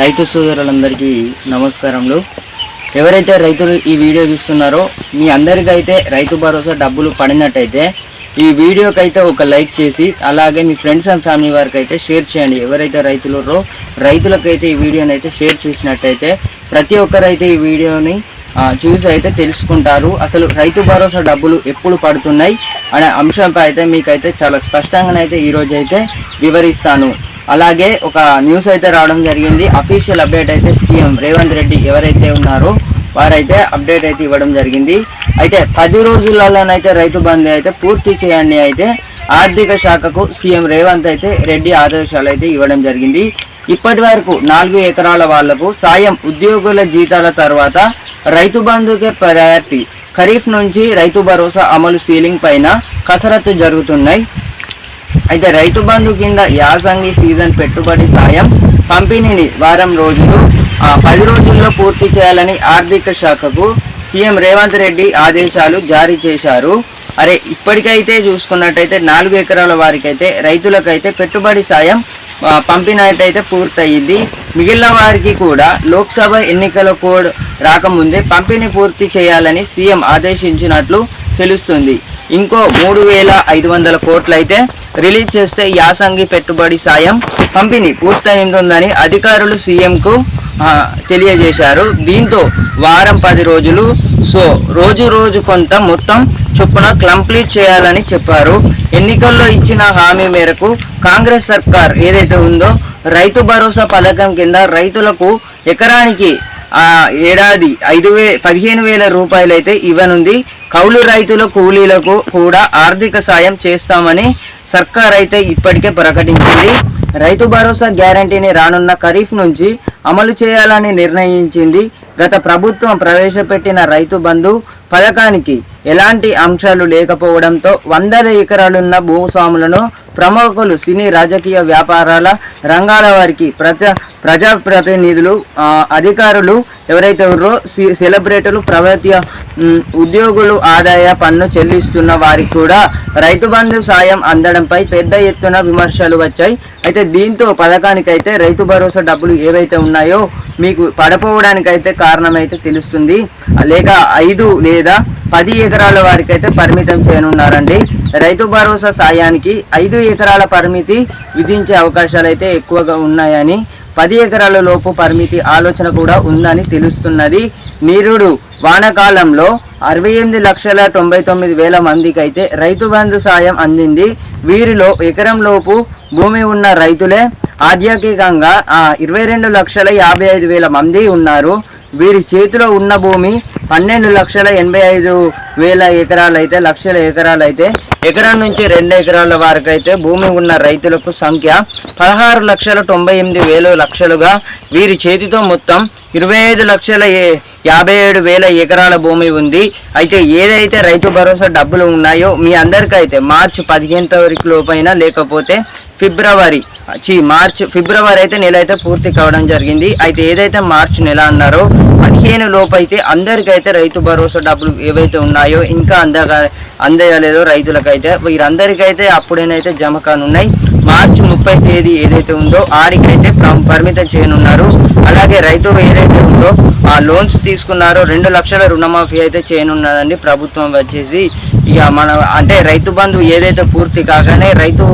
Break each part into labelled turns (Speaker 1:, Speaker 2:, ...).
Speaker 1: రైతు సోదరులందరికీ నమస్కారములు. ఎవరైతే రైతులు ఈ వీడియో చూస్తున్నారో మీ అందరికైతే రైతు భరోసా డబ్బులు పడినట్టయితే ఈ వీడియోకి అయితే ఒక లైక్ చేసి అలాగే మీ ఫ్రెండ్స్ అండ్ ఫ్యామిలీ వారికి అయితే షేర్ చేయండి. ఎవరైతే రైతులరో రైతులకైతే ఈ వీడియోని అయితే షేర్ చేసినట్టయితే ప్రతి ఒక్కరైతే ఈ వీడియోని చూసి అయితే తెలుసుకుంటారు. అసలు రైతు భరోసా డబ్బులు ఎప్పుడు పడుతున్నాయి? అనే అంశంపై అయితే మీకైతే చాలా స్పష్టంగానైతే ఈరోజు అయితే వివరిస్తాను. అలాగే ఒక న్యూస్ అయితే రావడం జరిగింది. అఫీషియల్ అప్డేట్ అయితే సీఎం రేవంత్ రెడ్డి ఎవరైతే ఉన్నారో వారైతే అప్డేట్ అయితే ఇవ్వడం జరిగింది. అయితే పది రోజులలోనైతే రైతు బంధు అయితే పూర్తి చేయండి అయితే ఆర్థిక శాఖకు సీఎం రేవంత్ అయితే రెడ్డి ఆదేశాలు అయితే ఇవ్వడం జరిగింది. ఇప్పటి వరకు నాలుగు ఎకరాల వాళ్ళకు సాయం ఉద్యోగుల జీతాల తర్వాత రైతు బంధుకే ప్రయారిటీ. ఖరీఫ్ నుంచి రైతు భరోసా అమలు సీలింగ్ పైన కసరత్తు జరుగుతున్నాయి. అయితే రైతు బంధు కింద యాసంగి సీజన్ పెట్టుబడి సాయం పంపిణీని వారం రోజులు పది రోజుల్లో పూర్తి చేయాలని ఆర్థిక శాఖకు సీఎం రేవంత్ రెడ్డి ఆదేశాలు జారీ చేశారు. అరే ఇప్పటికైతే చూసుకున్నట్టయితే నాలుగు ఎకరాల వారికైతే రైతులకైతే పెట్టుబడి సాయం పంపినట్టయితే పూర్తయింది. మిగిలిన వారికి కూడా లోక్సభ ఎన్నికల కోడ్ రాకముందే పంపిణీ పూర్తి చేయాలని సీఎం ఆదేశించినట్లు తెలుస్తుంది. ఇంకో మూడు వేల ఐదు వందల కోట్లు అయితే రిలీజ్ చేస్తే యాసంగి పెట్టుబడి సాయం పంపిణీ పూర్తయిందని అధికారులు సీఎంకు తెలియజేశారు. దీంతో వారం పది రోజులు సో రోజు రోజు కొంత మొత్తం చొప్పున కంప్లీట్ చేయాలని చెప్పారు. ఎన్నికల్లో ఇచ్చిన హామీ మేరకు కాంగ్రెస్ సర్కార్ ఏదైతే ఉందో రైతు భరోసా పథకం కింద రైతులకు ఎకరానికి ఏడాది ఐదు వే పదిహేను వేల రూపాయలైతే ఇవ్వనుంది. కౌలు రైతుల కూలీలకు కూడా ఆర్థిక సాయం చేస్తామని సర్కార్ అయితే ఇప్పటికే ప్రకటించింది. రైతు భరోసా గ్యారంటీని రానున్న ఖరీఫ్ నుంచి అమలు చేయాలని నిర్ణయించింది. గత ప్రభుత్వం ప్రవేశపెట్టిన రైతు బంధు పథకానికి ఎలాంటి అంశాలు లేకపోవడంతో వందల ఎకరాలున్న భూస్వాములను ప్రముఖులు సినీ రాజకీయ వ్యాపారాల రంగాల వారికి ప్రజా ప్రజాప్రతినిధులు ఆ, అధికారులు ఎవరైతే ఉన్నారో సెలబ్రిటీలు ప్రభుత్వ ఉద్యోగులు ఆదాయ పన్ను చెల్లిస్తున్న వారికి కూడా రైతు బంధు సాయం అందడంపై పెద్ద ఎత్తున విమర్శలు వచ్చాయి. అయితే దీంతో పథకానికైతే రైతు భరోసా డబ్బులు ఏవైతే ఉన్నాయో మీకు పడపోవడానికైతే కారణమైతే తెలుస్తుంది. లేక ఐదు లేదా పది ఎకరాల వారికైతే పరిమితం చేయనున్నారండి. రైతు భరోసా సాయానికి ఐదు ఎకరాల పరిమితి విధించే అవకాశాలు అయితే ఎక్కువగా ఉన్నాయని పది ఎకరాల లోపు పరిమితి ఆలోచన కూడా ఉందని తెలుస్తున్నది నిరుడు. వానాకాలంలో అరవై ఎనిమిది లక్షల తొంభై తొమ్మిది వేల మందికి అయితే రైతు బంధు సాయం అందింది. వీరిలో ఎకరం లోపు భూమి ఉన్న రైతులే. ఆధ్యాత్మికంగా ఇరవై రెండు లక్షల యాభై ఐదు వేల మంది ఉన్నారు. వీరి చేతిలో ఉన్న భూమి పన్నెండు లక్షల ఎనభై ఐదు వేల ఎకరాలు అయితే లక్షల ఎకరాలు అయితే ఎకరం నుంచి రెండు ఎకరాల వరకు అయితే భూమి ఉన్న రైతులకు సంఖ్య పదహారు లక్షల తొంభై ఎనిమిది వేలు లక్షలుగా. వీరి చేతితో మొత్తం ఇరవై ఐదు లక్షల యాభై ఏడు వేల ఎకరాల భూమి ఉంది. అయితే ఏదైతే రైతు భరోసా డబ్బులు ఉన్నాయో మీ అందరికైతే మార్చి పదిహేను తారీఖు లోపైన లేకపోతే ఫిబ్రవరి చి మార్చ్ ఫిబ్రవరి అయితే నెల అయితే పూర్తి కావడం జరిగింది. అయితే ఏదైతే మార్చ్ నెల అన్నారో పదిహేను లోపు అయితే అందరికైతే రైతు భరోసా డబ్బులు ఏవైతే ఉన్నాయో ఇంకా అందగా అందజలేదో రైతులకైతే వీరందరికైతే అప్పుడేనైతే జమ కానున్నాయి. మార్చి ముప్పై తేదీ ఏదైతే ఉందో ఆడికైతే పరిమితం చేయనున్నారు. అలాగే రైతు ఏదైతే ఉందో ఆ లోన్స్ తీసుకున్నారో రెండు లక్షల రుణమాఫీ అయితే చేయనున్నదండి ప్రభుత్వం వచ్చేసి. ఇక మన అంటే రైతు బంధు ఏదైతే పూర్తి కాగానే రైతు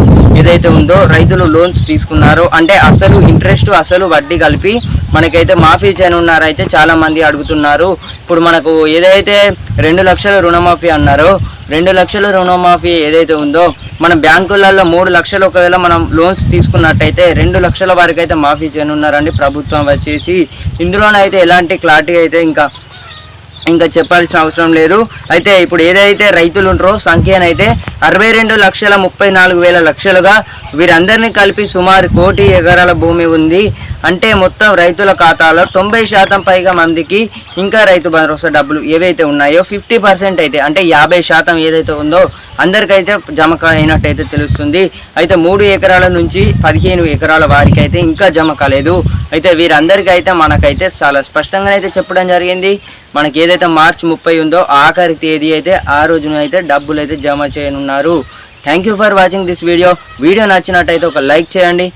Speaker 1: ఏదైతే ఉందో రైతులు లోన్స్ తీసుకున్నారో. అంటే అసలు ఇంట్రెస్ట్ అసలు వడ్డీ కలిపి మనకైతే మాఫీ చేయనున్నారైతే చాలా చాలామంది అడుగుతున్నారు. ఇప్పుడు మనకు ఏదైతే రెండు లక్షల రుణమాఫీ అన్నారో రెండు లక్షల రుణమాఫీ ఏదైతే ఉందో మన బ్యాంకులలో మూడు లక్షలు ఒకవేళ మనం లోన్స్ తీసుకున్నట్టయితే రెండు లక్షల వరకు అయితే మాఫీ చేయనున్నారండి ప్రభుత్వం వచ్చేసి. ఇందులోనైతే ఎలాంటి క్లారిటీ అయితే ఇంకా ఇంకా చెప్పాల్సిన అవసరం లేదు. అయితే ఇప్పుడు ఏదైతే రైతులు ఉంటారో సంఖ్యనైతే అరవై రెండు లక్షల ముప్పై నాలుగు వేల లక్షలుగా వీరందరినీ కలిపి సుమారు కోటి ఎకరాల భూమి ఉంది. అంటే మొత్తం రైతుల ఖాతాలో తొంభై శాతం పైగా మందికి ఇంకా రైతు భరోసా డబ్బులు ఏవైతే ఉన్నాయో ఫిఫ్టీ పర్సెంట్ అయితే అంటే యాభై శాతం ఏదైతే ఉందో అందరికైతే జమ అయినట్టయితే తెలుస్తుంది. అయితే మూడు ఎకరాల నుంచి పదిహేను ఎకరాల వారికి అయితే ఇంకా జమ కాలేదు. అయితే వీరందరికీ అయితే మనకైతే చాలా స్పష్టంగా అయితే చెప్పడం జరిగింది. మనకి ఏదైతే మార్చి ముప్పై ఉందో ఆఖరి తేదీ అయితే ఆ రోజున అయితే డబ్బులు అయితే జమ చేయనున్నారు. Thank you for watching this video video నచ్చినట్టయితే ఒక లైక్ చేయండి.